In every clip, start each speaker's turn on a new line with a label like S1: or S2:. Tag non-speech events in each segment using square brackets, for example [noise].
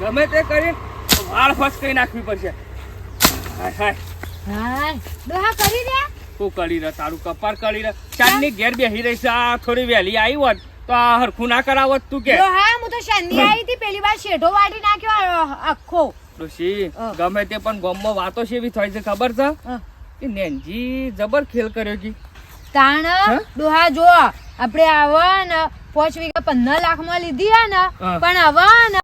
S1: ગમે તે કરી વાળ ફસકાઈ નાખવી પડશે. હાય, હાય.
S2: હાય. ડોહા કરી દે
S1: શું કરી રહ્યા? તારું કપાર કરી રહ્યા? ચાંદની ઘેર બેસી રહી છે. આ થોડી વહેલી આવી હોત તો આ હરખું ના કરાવત તું કે.
S2: હા હું તો શાંતિ આવી હતી પેલી વાર શેઢો વાટી નાખ્યો આખો.
S1: ગમે તે પણ ગામમાં વાતો છે એવી થાય છે ખબર છે. કે નેનજી જબર ખેલ કર્યો કી.
S2: તાણ દોહા જો આપણે આવો ને પાંચ વીઘા પંદર લાખમાં લીધી હે ને પણ હવે ને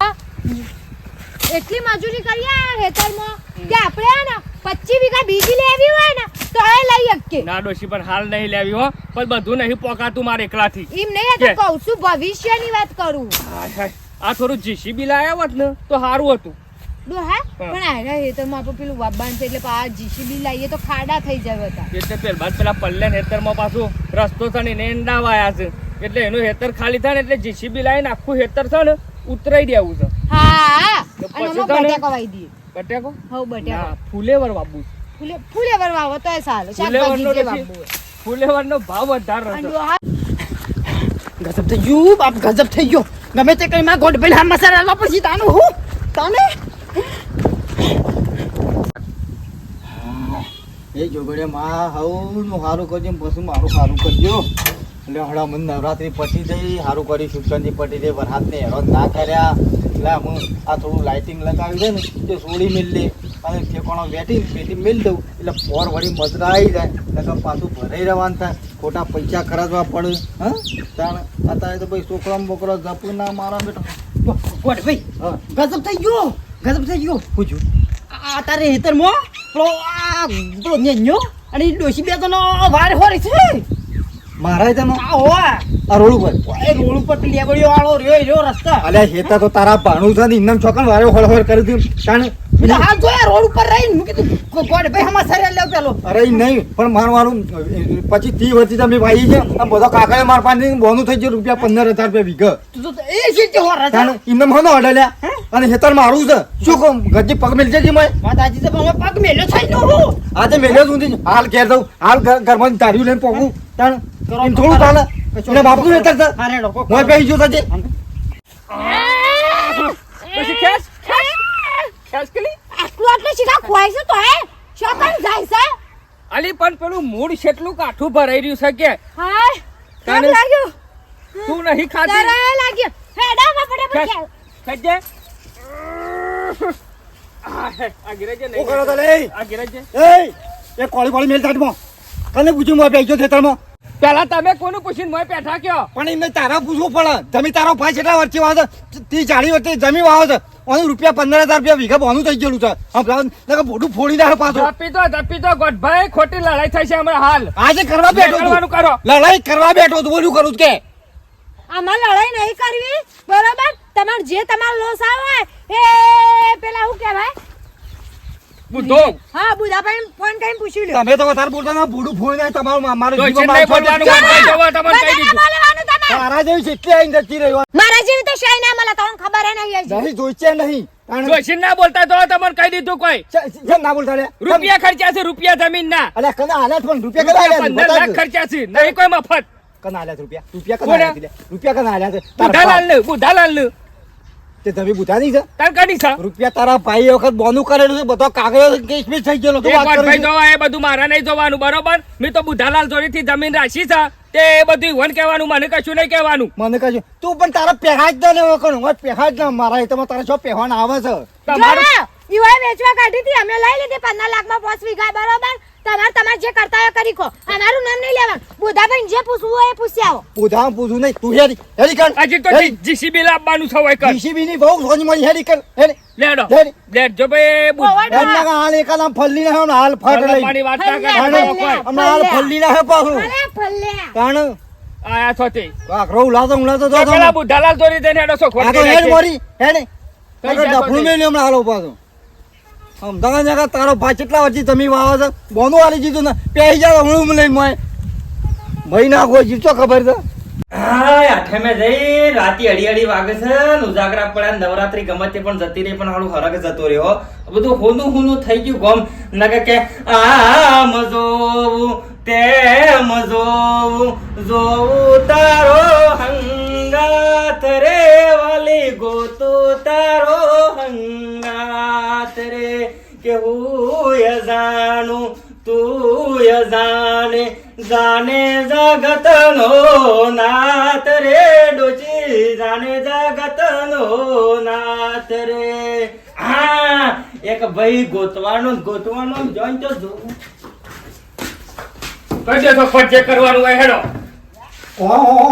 S2: એટલી મજૂરી કરી આ ખેતરમાં કે આપણે હે ને પચીસ વીઘા બીજી લેવી હોય ને તો એ લઈ શકીએ.
S1: ના ડોશી પણ હાલ નહીં લેવી હો પણ બધું નહીં પોકાતું મારે એકલાથી.
S2: એમ નહીં તો કહું છું ભવિષ્યની વાત કરું.
S1: આ થોડું જીસીબી લાયા હોત ને તો સારું હતું.
S2: ડોહા પણ આયરા ખેતરમાં આપણે પેલું વાબાન છે એટલે આ જીસીબી લાવીએ તો ખાડા થઈ જાય હતા
S1: એટલે પેલ બાદ પેલા પલ્લે હેતરમાં પાછું રસ્તો છે ને વાયા છે. એટલે એનું હેતર ખાલી થાય ને એટલે જીસીબી લાઈન આખું હેતર છે ને ઉતરાઈ દેવું છે.
S2: હા
S1: પછી
S2: બટેકો વાઈ દઈએ.
S1: બટેકો?
S2: હવ બટેકો.
S1: ફુલેવર વાપવું છે.
S2: ફૂલે ફૂલે વરવા હોય સારું. શાકભાજી
S1: ફુલેવરનો
S2: જે
S1: પછી
S2: વાવવું હોય.
S1: ભાવ વધારે
S2: અને
S3: ગજબ થઈ ગયું બાપ ગજબ થઈ ગયો. ગમે તે કઈ માં ગોડ ભાઈ મસાલા લાવવા પછી તાનું હું? તાને? એ જોગડે માં હવનું સારું કરજો પછી મારું સારું કરજો એટલે હમણાં મને નવરાત્રી પતી જઈ સારું કરી શુક્રજી પતી જઈ વરસાદને હેરાન ના કર્યા. એટલે હું આ થોડું લાઇટિંગ લગાવી દે ને તે સોડી મેલ લે. અને ઠેકાણો બેઠી પેટી મેલ દઉં. એટલે પોર વળી મજરા આવી જાય. એટલે પાછું ભરાઈ રહેવાનું થાય. ખોટા પૈસા ખર્ચવા પડે. હા? તાણ અત્યારે તો ભાઈ છોકરા બોકરો જપું ના મારા બેટો. ગોડ ભાઈ ગજબ થઈ ગયો. ગજબ થઈ ગયો. પૂછ્યું આ તારે હેતરમાં પેલો આ પેલો નેન્યો અને ડોસી ડોશી બે તો વાર હોરી છે. મારા હેતરનો આ રોડ ઉપર. એ રોડ ઉપર લેબડીઓ વાળો રહ્યો રહ્યો રસ્તા.
S4: અલે હેતા તો તારા ભાણું છે ને ઇન્નમ છોકન વારે હોળ હોળ કરી દીધું. તાણે
S3: એટલે હા જોયા રોડ ઉપર રહીને મૂકી દીધું ગો- ભાઈ હમા સરે લેવ પેલો.
S4: અરે નહીં પણ માર મારું પછી તી વર્ષથી તમે ભાઈ છે આમ બધો કાકાએ માર પાસે બોનું થઈ ગયું રૂપિયા પંદર હજાર રૂપિયા વીઘા.
S3: તું તો એ સીટ હોર રજા
S4: તાણે ઇન્નમ અડલ્યા. અને હેતર મારું છે. શું કહું ગજી પગ મેલજે જી મેં
S3: માતાજી તો પણ પગ મેલ્યો થઈ નો હું.
S4: આજે મેલ્યો સુધી હાલ ઘેર દઉં હાલ ઘર- ઘરમાં ધાર્યું લઈને પોગું. તાણ
S3: કરો,
S4: એમ થોડું ચાલે. એટલે બાપનું હેતર છે.
S3: હા
S1: પછી ખેંચ ખેંચ કેલી
S2: આટલું આટલું સીધા ખોવાય છે તો હે? શોકન જાય છે?
S1: અલી પણ પેલું મૂળ છેટલું કાઠું ભરાઈ રહ્યું છે કે?
S2: હાય કેમ લાગ્યું?
S1: તું નહીં ખાતી
S2: તારે લાગ્યું. હેડા માં ફટાફટ
S1: ખેંચ આ હે, આ ગિરેજે નહીં
S4: તો
S1: આ ગિરેજે
S4: એ એ કોળી કોળી મેલ તાટમાં. કને પૂછ્યું મો ગયો ખેતરમાં.
S1: પેલા તમે કોનું પૂછીને મોય બેઠા કયો?
S4: પણ એમને તારા પૂછવું પડે. જમી તારો ભાઈ કેટલા વર્ષથી વાવે છે તી જાડી વર્ષથી જમી વાવે છે. અને રૂપિયા પંદર હજાર રૂપિયા વીઘા બોનું થઈ ગયેલું છે. હમણાં નકર ફોડી નાખે પાછો.
S1: ધપી તો ધપી તો ગોઠભાઈ ખોટી લડાઈ થઈ છે હમણાં હાલ.
S4: આજે કરવા બેઠો
S1: કરવાનું કરો.
S4: લડાઈ કરવા બેઠો તો બોલું કરું કે.
S2: આમાં લડાઈ નહીં કરવી બરોબર? તમાર જે તમાર લોસ આવે એ પેલા હું કહેવાય?
S1: બુધો
S2: હા બુધાભાઈ ફોન કરીને પૂછી લ્યો.
S4: તમે તો વધારે બોલતા ના ભૂડું ફોડી નાખ તમારું મારું જીવન
S1: જવા તમને કહી દીધું.
S2: તમારે
S4: તારા જેવી જેટલી આઈ જતી રહી
S2: મારા જેવી તો શાય ના મળે તમને ખબર હે નહીં.
S4: નહીં જોઈ છે નહીં
S1: જોશી ના બોલતા તો તમને કહી દીધું કોઈ.
S4: છે- છે ના બોલતા લે?
S1: રૂપિયા ખર્ચ્યા છે રૂપિયા જમીન ના.
S4: અલ્યા કને આલ્યા પણ રૂપિયા કને આલ્યા છે?
S1: લાખ ખર્ચ્યા છે નહીં કોઈ મફત.
S4: કને આલ્યા રૂપિયા? કને
S1: કને બુધાલાલનું
S4: બુધાલાલનું તે તમે બુધા નહીં છે?
S1: તાર કડી છે?
S4: રૂપિયા તારા ભાઈ વખત બોનું કરેલું છે બધો કાગળો કેસમીસ થઈ ગયેલો. તું વાત કરું
S1: જોવા એ બધું મારા નહીં જોવાનું બરોબર? મેં તો બુધાલાલ જોડેથી જમીન રાખી છે. તે એ બધું વન કહેવાનું મને કશું નહીં કહેવાનું.
S4: મને કશું. તું પણ તારા પહેરા જ ને કરું. હું પહેરા જ ના. મારા હિતમાં તારા જો પહેવાના આવે છે.
S1: તમારું
S2: જો, વેચવા કાઢી હતી. અમે લઈ લીધી. પંદર લાખમાં પાંચ વીઘા બરોબર? તમારે તમારે જે કરતા હોય કરી કો. અમારું નામ નહીં લેવાનું. બુધાભાઈ જે પૂછવું હોય એ પૂછી આવો.
S4: બુધા પૂછું નહીં. તું હેરી હેરી કર.
S1: આજે તો જીસીબી લાવવાનું છે હોય કર.
S4: જીસીબી ની બહુ સોની મળી. હેરી કર. હેરી
S1: લેડો. લેડ જો ભાઈ બુધ-
S4: કા હાલ આમ ફલ્લી ના ને હાલ ફટ લઈ
S1: મારી વાત ના કરે
S4: હમણાં હાલ ફલ્લી ના હે પાછું.
S2: અરે ફલ્લે
S4: કારણ?
S1: આયા છો તે.
S4: કાકરો ઉલાતો ઉલાતો તો
S1: તો પેલા બુધાલાલ જોડે દેને એડો છો
S4: ખોટ તો હેડ મોરી. હેડ. તો.
S1: નહીં.
S4: મેલ્યું હમણાં હાલો પાછું. અમદાવાદ જગા તારો ભાઈ કેટલા વર્ષથી તમે વાવો છો? બોનું હાલી દીધું ને પેહી જા હમણાં લઈને મોય. મહી નાખો જીવતો ખબર છે?
S5: આઠે આઠમે જઈ, રાતી અડી અડી વાગે છે ઉજાગરા પડ્યા નવરાત્રી ગમે તે પણ જતી રહી, પણ હાલું હરક જતો રહ્યો. બધું હોનું હોનું થઈ ગયું ગોમ. નકે કે આ મજો તે મજો જોવું તારો હંગાત રે ગોતો ભાઈ ગોતવાનો ગોતવાનો જોઈન તો જોવું
S1: કઈ દેશો ફટ જે કરવાનું હોય હેડો.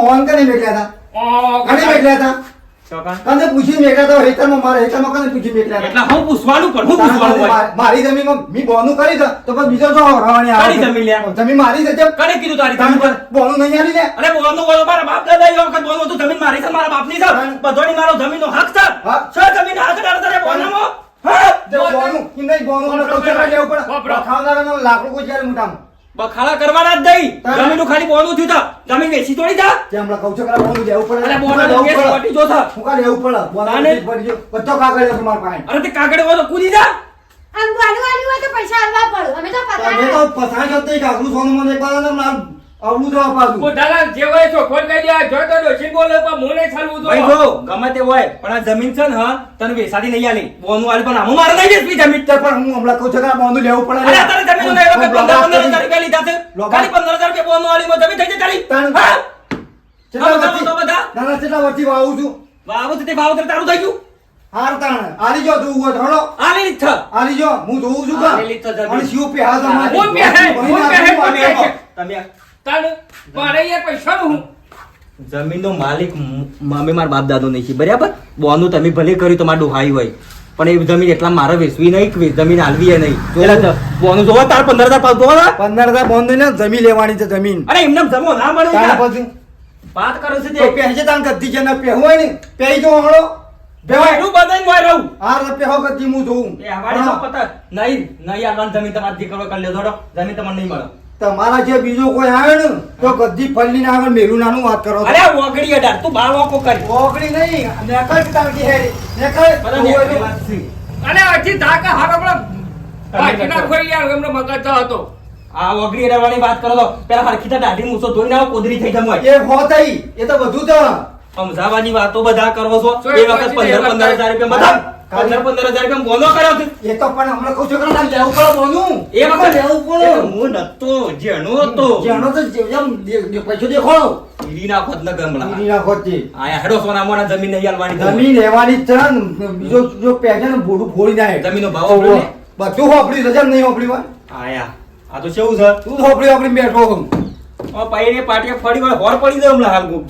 S4: ઓન કરી મેકલ્યા હતા
S1: ઓ,
S4: કરી મેકલ્યા હતા કને પૂછી મેકલ્યા હતા હેતરમાં મારા હેતરમાં કને પૂછી મેકલ્યા હતા
S5: એટલે હું પૂછવાનું પણ હું પૂછવાનું હોય.
S4: મા- મારી જમીનમાં મી બોનું કરી છે તો પછી બીજો જો હરાવાની આવે
S5: કઈ જમીન લે.
S4: જમીન મારી છે
S5: કને કીધું તારી જમીન
S4: પર બોનું નહીં આલી લે.
S5: અરે બોનું બોલો મારા બાપ દાદા એ વખત બોનું તો જમીન મારી છે મારા બાપની છે. બધોની મારો જમીનનો હક છે.
S4: હા.
S5: છે જમીન હક ડાળો તારે બોલનામાં
S4: બોનું બોનું
S5: બખાડા કરવાના જ નહીં. ખાલી બોલનું થયું તા. જમીન વેચી તોડી જા
S4: જે હમણાં કહું છું કે બોનું લેવું પડે.
S5: અરે
S4: હું
S5: બોલનું
S4: લેવું પડે.
S5: પટી જો છે.
S4: હું કાં લેવું પડે. બોનું પટી ગયો. બધો કાગળ છે મારા પાસે.
S5: અરે તે કાગળ હોય તો કૂદી જા.
S2: આમ બોનું આલ્યું હોય તો પૈસા આલવા પડે. અમે તો
S4: તમે
S2: પતા
S4: તો પસાર કરતા કાગળું સોનું મને એક વાર માર આવડું જવા પાછું
S1: મોટાલાલ જે હોય ચોખવટ કરી દે. જો તો ડોશી બોલે પણ હું નહીં ચાલવું
S5: ભાઈ જો ગમે તે હોય પણ આ જમીન છે ને હા તને વેસાતી નહીં આલી. બોનું આલી પણ આમાં મારે નહીં વેચવી જમીન
S4: તે પણ હું હમણાં કહું છું કે આ બોનું લેવું પડે.
S5: અરે તારે જમીન એ વખત પંદર પંદર હજાર રૂપિયા લીધા છે? ખાલી પંદર રૂપિયા બોનું આલી માં જમીન થઈ જાય તારી હા?
S4: કેટલા વર્ષથી-
S5: તો બધા?
S4: ના ના વર્ષથી વાવું છું.
S5: વાવું તો તે ભાવ તારું થઈ ગયું.
S4: હાર તાણ. આલી જો તું
S5: આલી
S4: આલી જો હું જોઉં છું કે.
S5: આલી તો જમીન.
S4: અને શિવ પે હાથ અમારી.
S1: હું પે હું પે હે,
S4: ભાઈ
S1: હું પે હે.
S5: તમે
S1: તાન મારે યાર પૈસાનું હું.
S5: જમીનનો માલિક મમ્મી મારા બાપ દાદો નહીં છે. બરાબર? બોનું તમે ભલે કર્યું તમારું ડોહાઈ હોય. પણ એ જમીન એટલા મારે વેચવી નહીં કે જમીન હાલવી નહીં. પેલા બોનું જોવો તાર પંદર હજાર પાસ જોવો
S4: પંદર હજાર બોન ને જમીન લેવાની છે જમીન.
S5: અરે એમને જમો ના મળે વાત કરો છે
S4: તે પહેજે તાણ કદી છે ને પહેવું હોય ને પહેરી જો હળો બેવાય
S5: એટલું બધાને મોય રહું
S4: હાર રે પહેવો કદી હું જોઉં.
S5: એ હવાડી તો પતા નહીં નહીં આ જમીન તમારે દીકરો કરી લેજો. જમીન તમને નહીં મળે.
S4: તમારા જે બીજો કોઈ આવે ને તો ગદ્દી ફલ્લી ના આવે મેલું નાનું વાત કરો.
S5: અરે ઓગળી અઢાર તું બાર વાંકો કરી.
S4: ઓગળી નહીં નેકળ કે
S5: હે છે.
S1: અને હજી ધાકા હારો પેલા ભાજી ખોઈ યાર એમનો મગજ તો હતો.
S5: આ ઓગળી અઢારવાની વાત કરો તો પેલા હરખીતા દાઢી મૂછો ધોઈને આવો કોદરી થઈ જમવાય
S4: એ હો થઈ એ તો બધું તો.
S5: સમજાવવાની વાતો બધા કરો છો.
S1: એ
S5: વખત
S1: પછી
S5: પંદર
S1: એ
S5: પંદર હજાર રૂપિયા બધા પંદર પંદર હજાર રૂપિયા બોલો કર્યો
S4: એ તો પણ હમણાં કહું છું તારે લેવું પડે બોનું
S5: એ વખત
S4: લેવું પડે.
S5: હું નતો જેનો હતો.
S4: જેનો તો જેમ દે- દે- પૈસો દેખાડો.
S5: ઈરી નાખો ન ગમલા.
S4: ઈરી નાખો તે.
S5: આયા હેડો સોના મોના જમીન નહીં આલવાની
S4: જમીન લેવાની છે બીજો જો બોડું ફોડી નાખે.
S5: જમીનનો ભાવ. આપણને?
S4: બધું હોપડી રજા નહીં હોપડી
S5: આયા. આ તો કેવું છે?
S4: તું હોપડી હોપડી બેઠો હું.
S5: ઓ પાઈને પાટિયા ફરી વાર હોર પડી દે હમણાં હાલ ગુમ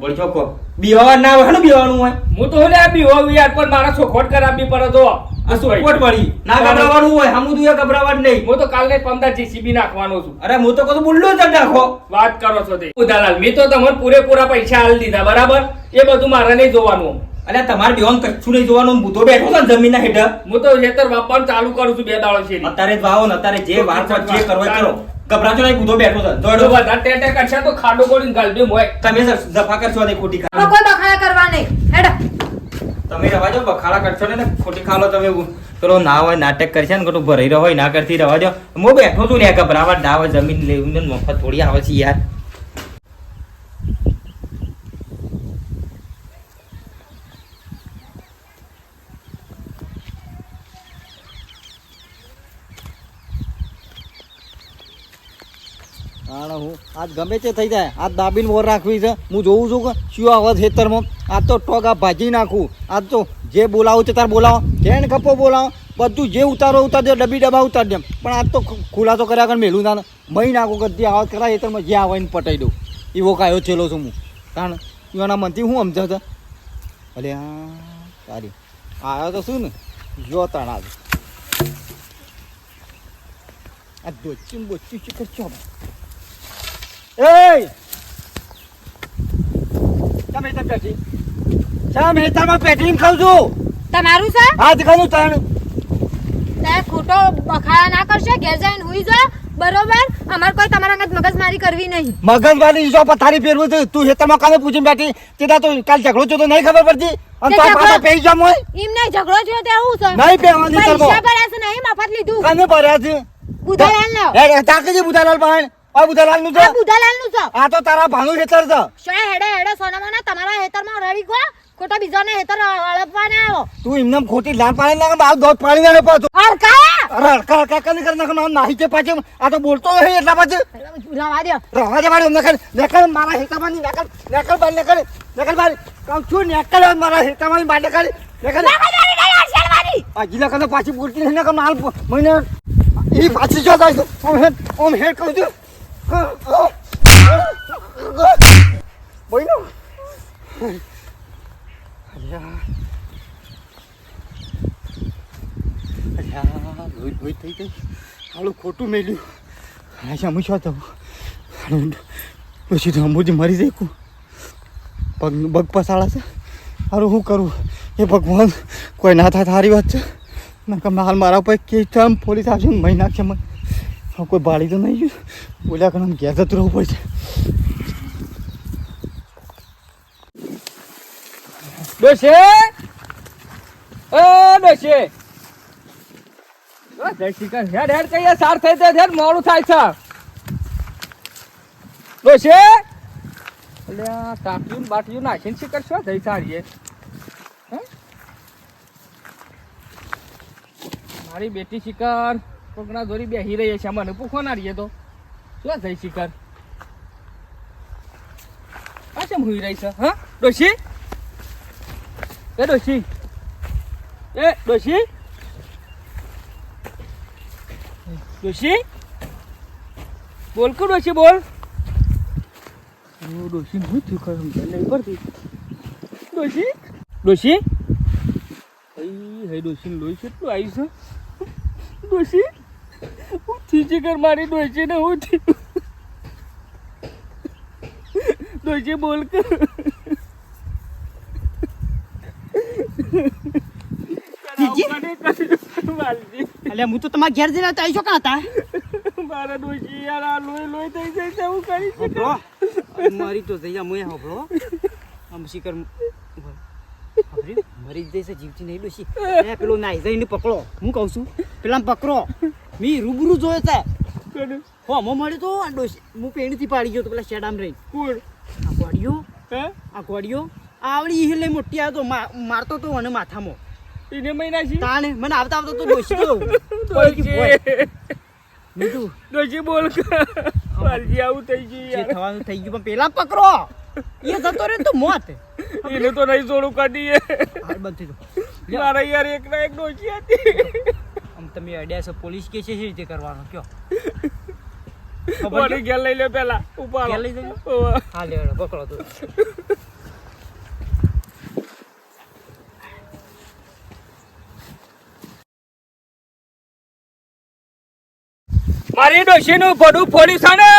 S5: બળી ચોખ્ખો બીવાનું ના હોય ને બીવાનું હોય?
S1: હું તો હલે આ હોવ યાર પણ મારા સોખોટ કરાવી પડે તો
S5: આ સોખોટ વળી. ના ગભરાવાનું હોય હમું તું ગભરાવાનું નહીં.
S1: હું તો કાલને પંદર જીસીબી નાખવાનો છું.
S5: અરે હું તો કહું બુલ્લો જ નાખો.
S1: વાત કરો છો તે. ઉદાલાલ મેં તો તમને પૂરેપૂરા પૈસા હાલ દીધા બરાબર? એ બધું મારે નહીં જોવાનું.
S5: અલ્યા તમારે બેવાનું કચ્છું નહીં જોવાનું હું તો બેઠો છું જમીન ના હેઠળ.
S1: હું તો ખેતર વાપર ચાલુ કરું છું બે દાડો છે
S5: અત્યારે જ વાવો ને અત્યારે જે વાત જે કરો કરો. ગભરાજો નહીં બુધો બેઠો છે.
S1: દોડો. બધા ટેટે કરશે તો ખાડો ગોળીને ગાલડી મોય.
S5: તમે સર જફા કરશો ને ખોટી ખા
S2: કોઈ બખાડા કરવા નહીં. હેડ.
S5: તમે રવા દો બખાડા કરશો ને ખોટી ખાલો તમે પેલો ના હોય નાટક કરશે ને ખોટું ભરાઈ રહ્યો હોય ના કરતી રવા જો હું બેઠો છું ને ગભરાવા ના હોય જમીન લેવું ને મફત થોડી આવે છે યાર.
S4: તાણે હું. આજ ગમે તે થઈ જાય. આજ દાબીને વોર રાખવી છે. હું જોઉં છું કે શું આવે ખેતરમાં. આજ તો ટોકા ભાજી નાખું. આજ તો જે બોલાવું છે તાર બોલાવો. જેને કપો બોલાવો. બધું જે ઉતારો ઉતાર દે, ડબી ડબ્બા ઉતાર દે. પણ આજ તો ખુલાસો કર્યા કર મેલું ના મહી નાખું કદી આવત કરાય ખેતરમાં જે આવે એને પટાઈ દઉં. એવો કાયો છેલો છું હું. કારણ એના મનથી હું સમજાવ છે અલે હા સારી આવ્યો તો શું ને? જો તાણ આવ્યો આ દોચી બોચી શીખર છો એય શા મેં પેટી શા મેં તારમાં ખાઉં છું
S2: તમારું છે?
S4: હા દેખાનું તાણ.
S2: તે ખોટો બખાડા ના કરશે ઘેર જઈને હુઈ જા. બરોબર? અમાર કોઈ તમારા અંગત મગજમારી કરવી નહીં.
S4: મગજમારી જો પથારી ફેરવું છે તું હેતરમાં કાને પૂછીને બેઠી? તેના તો કાલ ઝઘડો છો તો નહીં ખબર પડતી. અને
S2: તો
S4: તાર પેઈ જામ હોય?
S2: એમ નહીં ઝઘડો છો તે હું છે.
S4: નહીં પહેરવાની
S2: પૈસા ભર્યા છે નહીં મફત લીધું.
S4: કાને ભર્યા છે?
S2: બુધાલાલ ને.
S4: એ તાકે છે બુધાલાલ પાણ આ બુધાલાલનું છે?
S2: આ બુધાલાલનું છે.
S4: આ તો તારા ભાણું હેતર છે.
S2: શે હેડે હેડે સોનામાના તમારા હેતરમાં રડી ગો ખોટા બીજાને હેતર અળપવાને આવો
S4: તું એમને ખોટી લાન પાડી નાખ મારું દોત પાડી નાખે પાછો.
S2: હરખાયા
S4: અરે હડકા હડકા કરી કર નાખ? નાહી કે પાછે? આ તો બોલતો હે એટલા પાછે.
S2: રવા દે
S4: રવા દે મારે નકલ નકલ મારા હેતામાં નકલ નકલ બાર નકલ નકલ બાર. કામ છું નકલ મારા હેતામાં બાર
S2: નહીં હર્ષલવાદી
S4: હજી લખન પાછી બોલતી નહીં નકલ માલ મહિને એ પાછી જો જાય ઓમ હેડ ઓમ હેડ કહું છું. બોલો. Allá. અલ્યા, લોહી લોહી થઈ ગઈ. હાલું ખોટું મેલ્યું. હું શું થયું પછી તો અંબુજી મરી જાય કુ પગ પગ પસાડા છે. હારું શું કરું? એ ભગવાન, કોઈ ના થાય સારી વાત છે. નકમ હાલ મારા પર કે ચમ પોલીસ આવશે? મહિના છે મને કોઈ બાળી તો નહીં ગયું. બોલ્યા કરે ઘેર જતું રહેવું પડશે.
S1: ડોશે! ડોશે! મોડું થાય છે. ડોશે! એટલે ટાટિયું બાટિયું નાખીને શીખર શું થઈ સારીએ. મારી બેટી શિકર. કોકના દોરી બેહી રહી છે મને પૂખો ના રહીએ તો. શું થઈ શિકર? આ કેમ હુઈ છે? હા? ડોશી? એ ડોશી. એ ડોશી? ડોશી? બોલ કે ડોશી, બોલ. ડોશી, હું થયું ખરું? નહીં પડતી. ડોશી? ડોશી? હઈ હઈ ડોશી લોહી કેટલું આવ્યું છે? ડોશી? થીજી કર મારી ડોશી ને હું થયું ડોશી બોલ કર.
S6: અલે હું તો તમારા ઘેર જઈને આવી છો કાં હતા
S1: મારા ડોશી યાર આ લોહી લોહી થઈ જાય છે હું કરી શકું?
S6: મારી તો જઈ મુએ હોભળો આમ શિકર મરી જ જઈશે જીવતી નહીં ડોશી. પેલો નાઈ જઈને પકડો. હું કહું છું પેલા પકડો. મી રૂબરૂ જોયો
S1: કોણ?
S6: હો મો મળ્યો તો આ ડોશી હું પેણીથી પાડી ગયો તો પેલા શેડામ રહી
S1: કોણ?
S6: આ ગોડિયો
S1: હે?
S6: આ ગોડિયો આવડી हिले મોટી આ તો મારતો તો મને માથામાં.
S1: એને મહિના છે
S6: તાણે મને આવતા આવતા તો ડોશી તો પડી ગઈ ભોય. મેં કીધું,
S1: બોલ. પાલજી આવું થઈ ગયું
S6: જે થવાનું થઈ ગયું પણ પેલા પકડો. એ જતો રે તો મોત.
S1: એને તો નહીં જોડું કાઢીએ.
S6: હાલ બંધ થઈ.
S1: મારા યાર એક ના એક ડોશી હતી.
S6: તમે અડ્યા છો પોલીસ કે છે રીતે કરવાનો? કયો? [laughs]
S1: ખબર ગેલ લઈ લે પેલા
S6: ઉપર લઈ
S1: લે
S6: હા લે પકડો તો.
S1: મારી ડોશીનું ભડું ફોડ્યું છે ને?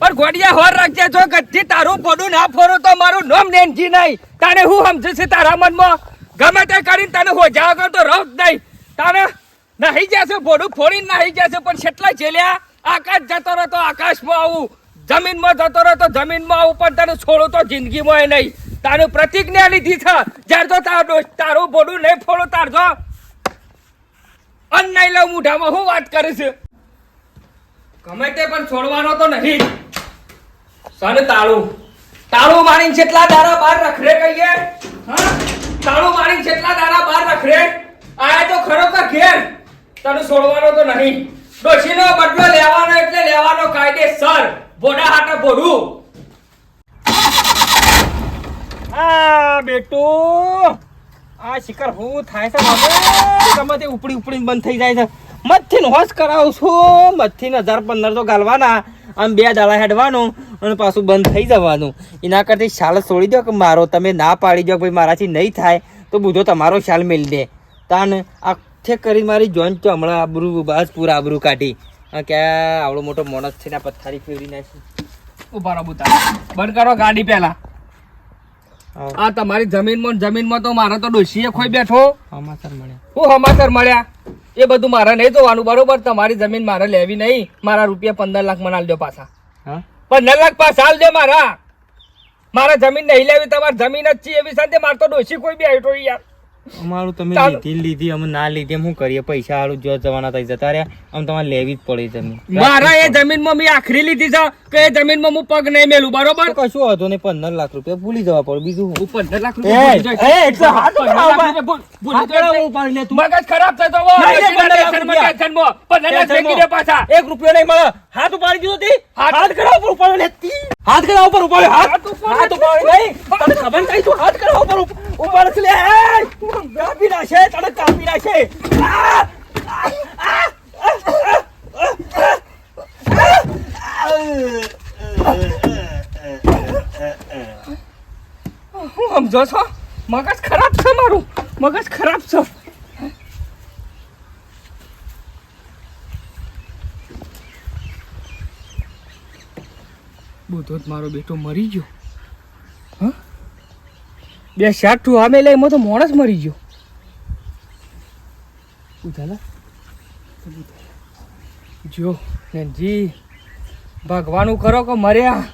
S1: પણ ઘોડિયા હોર રાખજે જો ગઢી તારું ભડું ના ફોડું તો મારું નામ નેનજી નહીં. તાને હું સમજે છે તારા મનમાં? ગમે તે કરીને તને હોજા વગર તો જ નહીં. તાને નાહી જશે ભોડું ફોડી નાહી જશે પણ કેટલા જેલ્યા આકાશ જતો રહો તો આકાશમાં આવું, જમીનમાં જતો રહો તો જમીનમાં આવું, પણ તને છોડું તો જિંદગીમાં નહીં. તારું પ્રતિજ્ઞા લીધી છે. જ્યારે તો તારો તારું બોડું નહીં ફોડું, તાર જો. અન્ન નહીં લઉં, મૂઢામાં હું વાત કરે છે? ગમે તે પણ છોડવાનો તો નહીં. સન તાળું. તાળું મારીને જેટલા દારા બહાર રખડે કહીએ, હા? તાળું મારીને જેટલા દારા બહાર રખડે, આયા તો ખરો કે ઘેર? તને છોડવાનો તો નહીં. ડોશીનો બદલો લેવાનો એટલે લેવાનો કાયદેસર. બોડા હાટે બોડું આ બેટું, આ શિકાર હું થાય છે બાબુ ગમે તે ઉપડી ઉપડીને બંધ થઈ જાય છે. મથથી ને હોશ કરાવું છું. મથથી ને હજાર પંદર તો ગાલવાના. આમ બે દાડા હેડવાનું અને પાછું બંધ થઈ જવાનું. એના કરતી શાલ છોડી દો કે મારો? તમે ના પાડી દો ભાઈ મારાથી નહીં થાય, તો બુધો તમારો શાલ મેળ દે. તાન આખે કરી મારી જોઈન્ટ તો હમણાં આબરૂ બસ પૂરા આબરૂ કાઢી. કે આવડો મોટો મોણસ છે ને આ ફેરી નાખી. ઊભા રહો બુતા. બંધ કરો ગાડી પહેલા. આ તમારી જમીનમાં જમીનમાં તો મારે તો ડોશીએ ખોઈ બેઠો.
S6: સમાચાર મળ્યા.
S1: હું સમાચાર મળ્યા. એ બધું મારે નહીં જોવાનું બરોબર? તમારી જમીન મારે લેવી નહીં. મારા રૂપિયા પંદર લાખ મને આલજો પાછા. પંદર લાખ પાછા આલજો મારા. મારા જમીન નહીં લેવી તમારી જમીન જ છે એવી સાથે મારે તો ડોશી કોઈ બી હેઠો યાર.
S5: અમારું તમે લીધી લીધી અમે ના લીધી શું કરીએ? પૈસા હારું જો જવાના થઈ જતા રહ્યા. આમ તમારે લેવી જ પડી જમીન.
S1: મારા એ જમીનમાં મેં આખરી લીધી છે કે એ જમીનમાં હું પગ નહીં મેલું બરોબર?
S5: કશું હતો ને પંદર લાખ રૂપિયા ભૂલી જવા પડે બીજું
S1: હું પંદર લાખ રૂપિયા
S5: ઉપાડ, ઉપાડી
S1: ખરાબ થતો.
S5: એક રૂપિયો નહીં મળે. હાથ ઉપાડી દીધો
S1: હાથ-
S5: હાથ કરાવ હાથ કરા ઉપર ઉપાડ્યો હાથ
S1: હાથ ઉપાડ્યો.
S5: નહીં તને ખબર નહીં તું હાથ કરા ઉપર ઉપર છે લે એ! કાપી નાખે તને કાપી નાખે આ! આ! આ!
S1: હું સમજો છો મગજ ખરાબ છે મારું મગજ ખરાબ છે બધો મારો બેટો મરી ગયો. હા? બે શાક ઠું આમે લઈ એમાં તો માણસ મરી ગયો. ઉધાલા. જો જી ભગવાનું કરો કે મર્યા?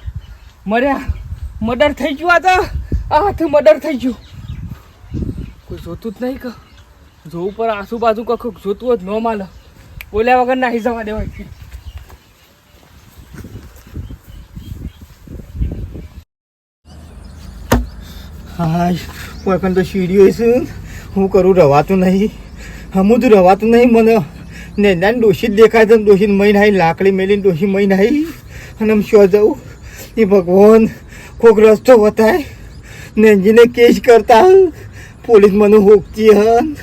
S1: મર્યા? મર્ડર થઈ ગયું આ તો. આ હાથે મર્ડર થઈ ગયું. કોઈ જોતું જ નહીં કે. જોવું પર આસુબાજુ કખું જોતું જ ન માલ બોલ્યા વગર નાહી જવા દેવાય.
S4: હાય કોઈ તો સીડીઓ છે. હું કરું, રવાતું નહીં. હમું રવાતું નહીં મને. ને નાની ડોશી જ દેખાય છે, ડોશી મહી નાહી લાકડી મેલીને ડોશી મહી નાહી અને આમ શું જવું? એ ભગવાન કોઈક રસ્તો બતાય. નેનજીને કેસ કરતા પોલીસ મને હોકતી હન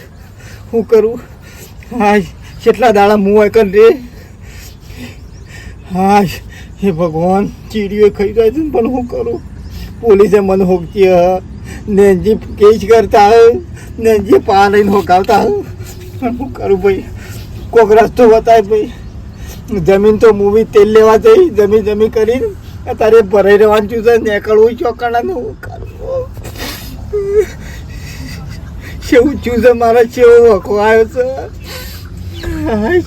S4: હું કરું? હા કેટલા દાડા મું હોય કર રે હાય હે ભગવાન ચીડીઓ ખાઈ જાય છે ને પણ હું કરું? પોલીસે મને હોકતી હ. નેનજી કેચ કરતા હ નેનજી પા લઈને હોકાવતા હ પણ કરું ભાઈ? કોક રસ્તો બતાય ભાઈ. જમીન તો મૂવી તેલ લેવા જઈ, જમી જમી કરી અત્યારે ભરાઈ રહેવાનું થયું છે નીકળવું ચોકડાનું હું કરું? કેવું છું છે મારા કેવો હકો આવ્યો હાય.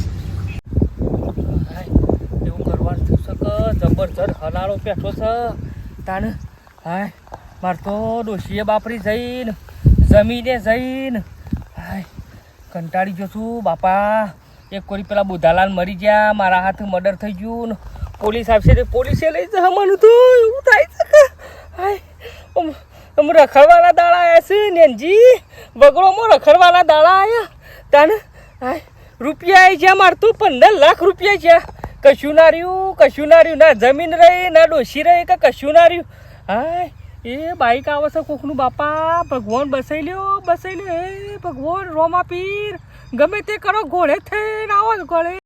S1: થયું છે જબરજસ્ત હલાળો બેઠો છે? તાને હાય. માર તો ડોશીએ બાપરી જઈને, જમીને જઈને, હાય, કંટાળી ગયો છું. બાપા, એક કોરી પેલા બુધાલાલ મરી ગયા, મારા હાથ મર્ડર થઈ ગયું પોલીસ આવશે તે પોલીસે લઈ જ જવાનું તો એવું થાય છે કે, હાય રખડવાના દાડા આવ્યા છે નેનજી. બગડોમાં રખડવાના દાડા આવ્યા તાને, હાય, રૂપિયા આવી જ્યાં મારતું પંદર લાખ રૂપિયા છે. કશું ના રહ્યું, કશું ના રહ્યું, ના જમીન રહી, ના ડોસી રહી કે કશું ના રહ્યું. હાય એ બાઈક આવે છે કોકનું બાપા, ભગવાન બસાઈ લ્યો બસાઈ લ્યો. એ ભગવાન, રોમા પીર. ગમે તે કરો, ઘોડે થઈને આવો ઘોડે.